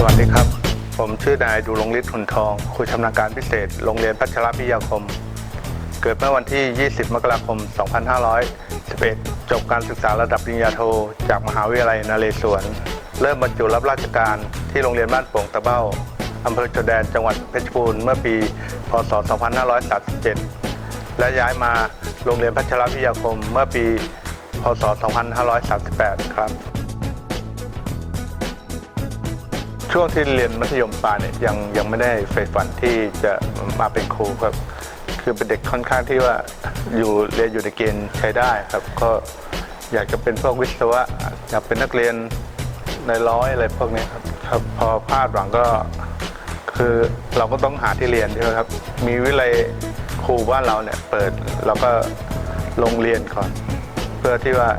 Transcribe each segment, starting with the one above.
สวัสดีครับ ผมชื่อนายดูรงฤทธิ์หุนทองครูชำนาญการพิเศษ โรงเรียนพัชรพิยาคม เกิดเมื่อวันที่ 20 มกราคม 2511 จบการศึกษาระดับปริญญาโท จากมหาวิทยาลัยนเรศวร เริ่มบรรจุรับราชการที่โรงเรียนบ้านโป่งตะเบ้าอำเภอชนแดนจังหวัดเพชรบูรณ์เมื่อปี พศ 2537 และย้ายมาโรงเรียนพัชรพิยาคมเมื่อปี พศ 2538 ครับ ช่วงที่เรียนมัธยมปลายเนี่ยยังยังไม่ได้ใฝ่ฝันที่จะมาเป็นครูครับ คือเป็นเด็กค่อนข้างที่ว่าอยู่เรียนอยู่ในเกณฑ์ใช้ได้ครับ ก็อยากจะเป็นพวกวิศวะอยากเป็นนักเรียนในร้อยอะไรพวกนี้ครับครับพอพลาดหวังก็คือเราก็ต้องหาที่เรียนใช่ไหมครับ มีวิเลยครูบ้านเราเนี่ยเปิดเราก็ลงเรียนก่อน เพื่อที่ว่า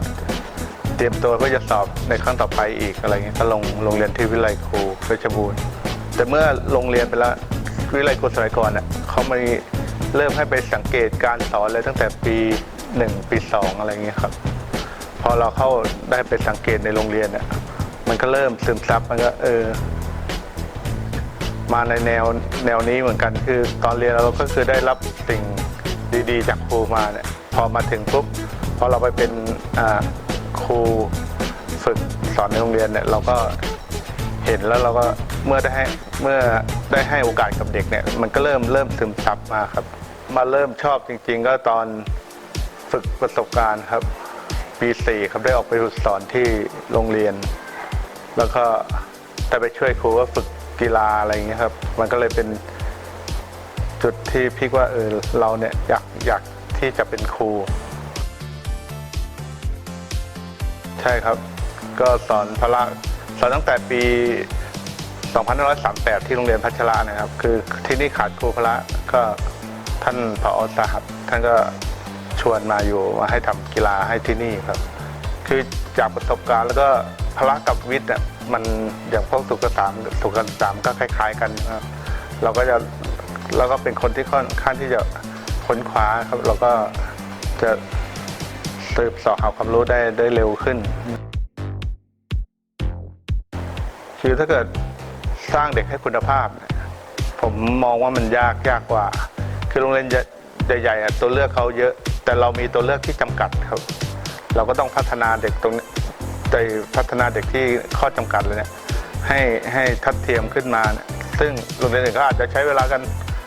เตรียมตัวเพื่อจะสอบในครั้งต่อไปอีกอะไรเงี้ยก็ลงลงเรียนที่วิไลครูเพชรบูรณ์แต่เมื่อลงเรียนไปแล้ววิไลครูสมัยก่อนเน่ยเขามีเริ่มให้ไปสังเกตการสอนเลยตั้งแต่ปีหนึ่งปีสองอะไรเงี้ยครับ พอเราเข้าได้ไปสังเกตในโรงเรียนเนี่ยมันก็เริ่มซึมซับมันก็เออมาในแนวแนวนี้เหมือนกันคือตอนเรียนเราก็คือได้รับสิ่งดีๆ จากครูมาเนี่ยพอมาถึงปุ๊บพอเราไปเป็นอ่า ครูฝึกสอนในโรงเรียนเนี่ยเราก็เห็นแล้วเราก็เมื่อได้ให้เมื่อได้ให้โอกาสกับเด็กเนี่ยมันก็เริ่มเริ่มซึมซับมาครับ มาเริ่มชอบจริง ๆ ก็ตอนฝึกประสบการณ์ครับปีสี่ครับได้ออกไปฝึกสอนที่โรงเรียน แล้วก็ได้ไปช่วยครูว่าฝึกกีฬาอะไรอย่างเงี้ยครับ มันก็เลยเป็นจุดที่พี่ว่าเออเราเนี่ยอยากอยากที่จะเป็นครู ใช่ครับ ก็สอนพละสอนตั้งแต่ปี 2538 ที่โรงเรียนพัชระนะครับ คือที่นี่ขาดครูพละก็ท่านผอสหัสท่านก็ชวนมาอยู่มาให้ทำกีฬาให้ที่นี่ครับ คือจากประสบการณ์แล้วก็พละกับวิทย์อะมันอย่างพวกสุขสามสุขสามก็คล้ายๆกันครับเราก็จะเราก็เป็นคนที่ค่อนข้างที่จะค้นคว้าครับ เราก็จะ สืบสอบหาความรู้ได้ได้เร็วขึ้น คือถ้าเกิดสร้างเด็กให้คุณภาพ ผมมองว่ามันยากยากกว่า คือโรงเรียนใหญ่ๆอะตัวเลือกเขาเยอะ แต่เรามีตัวเลือกที่จำกัดครับ เราก็ต้องพัฒนาเด็กตรงนี้ใจพัฒนาเด็กที่ข้อจำกัดเลยเนี่ยให้ให้ทัดเทียมขึ้นมาเนี่ยซึ่งโรงเรียนอื่นก็อาจจะใช้เวลากัน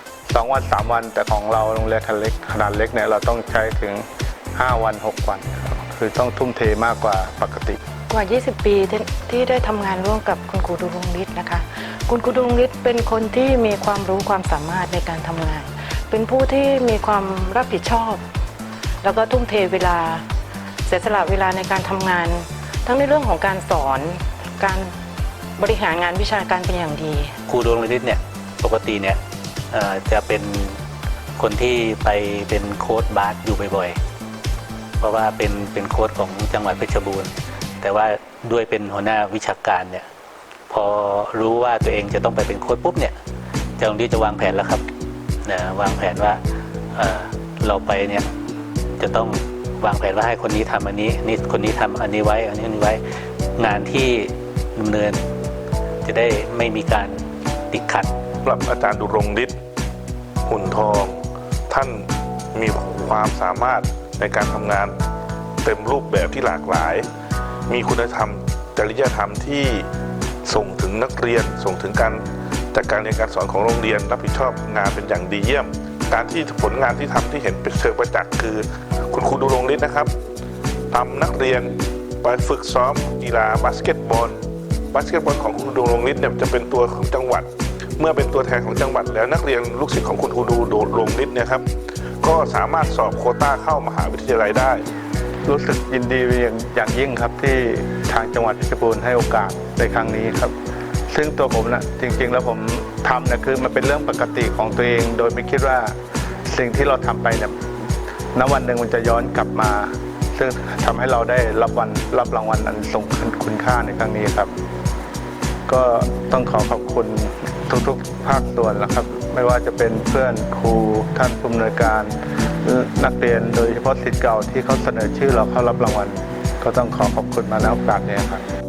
2 วัน 3 วัน แต่ของเราโรงเรียนขนาดเล็กขนาดเล็กเนี่ยเราต้องใช้ถึง 5 วัน 6 วันครับคือต้องทุ่มเทมากกว่าปกติ กว่า 20 ปีที่ที่ได้ทำงานร่วมกับคุณครูดุรงฤทธิ์นะคะ คุณครูดุรงฤทธิ์เป็นคนที่มีความรู้ความสามารถในการทำงาน เป็นผู้ที่มีความรับผิดชอบ แล้วก็ทุ่มเทเวลา เสียสละเวลาในการทำงาน ทั้งในเรื่องของการสอน การบริหารงานวิชาการเป็นอย่างดี ครูดวงฤทธิ์เนี่ยปกติเนี่ยเอ่อจะเป็นคนที่ไปเป็นโค้ชบาสอยู่บ่อยๆ เพราะว่าเป็นเป็นโค้ชของจังหวัดเพชรบูรณ์ แต่ว่าด้วยเป็นหัวหน้าวิชาการเนี่ยพอรู้ว่าตัวเองจะต้องไปเป็นโค้ชปุ๊บเนี่ยจังหวัดจะวางแผนแล้วครับนะวางแผนว่าเเราไปเนี่ยจะต้องวางแผนว่าให้คนนี้ทำอันนี้นี่คนนี้ทำอันนี้ไว้ อันนี้อันนี้ไว้งานที่ดำเนิน จะได้ไม่มีการติดขัดสำหรับอาจารย์ดุรงฤทธิ์หุ่นทอง ท่านมีความสามารถ ในการทำงานเต็มรูปแบบที่หลากหลาย มีคุณธรรมจริยธรรมที่ส่งถึงนักเรียน ส่งถึงการจัดการเรียนการสอนของโรงเรียน รับผิดชอบงานเป็นอย่างดีเยี่ยม การที่ผลงานที่ทำที่เห็นเป็นเชิงประจักษ์คือ คุณครูดุรงฤทธิ์นะครับทำนักเรียนไปฝึกซ้อมกีฬาบาสเกตบอลบาสเกตบอลของคุณครูดูลงฤทธิ์เนี่ยจะเป็นตัวของจังหวัด เมื่อเป็นตัวแทนของจังหวัดแล้วนักเรียนลูกศิษย์ของคุณครูดูโดดลงฤทธิ์เนี่ยครับ ก็สามารถสอบโคต้าเข้ามหาวิทยาลัยได้ รู้สึกยินดีอย่างอย่างยิ่งครับที่ทางจังหวัดเพชรบูรณ์ให้โอกาสในครั้งนี้ครับ ซึ่งตัวผมนะจริง ๆ แล้วผมทำนะคือมันเป็นเรื่องปกติของตัวเอง โดยไม่คิดว่าสิ่งที่เราทำไปเนี่ยณวันหนึ่งมันจะย้อนกลับมา ซึ่งทำให้เราได้รับวันรับรางวัลอันทรงคุณค่าในครั้งนี้ครับ ก็ต้องขอขอบคุณทุกๆ ภาคส่วนนะครับ ไม่ว่าจะเป็นเพื่อนครูท่านผู้อำนวยการ นักเรียนโดยเฉพาะสิทธิ์เก่าที่เขาเสนอชื่อเราเข้ารับรางวัล ก็ต้องขอขอบคุณมาในโอกาสนี้ครับ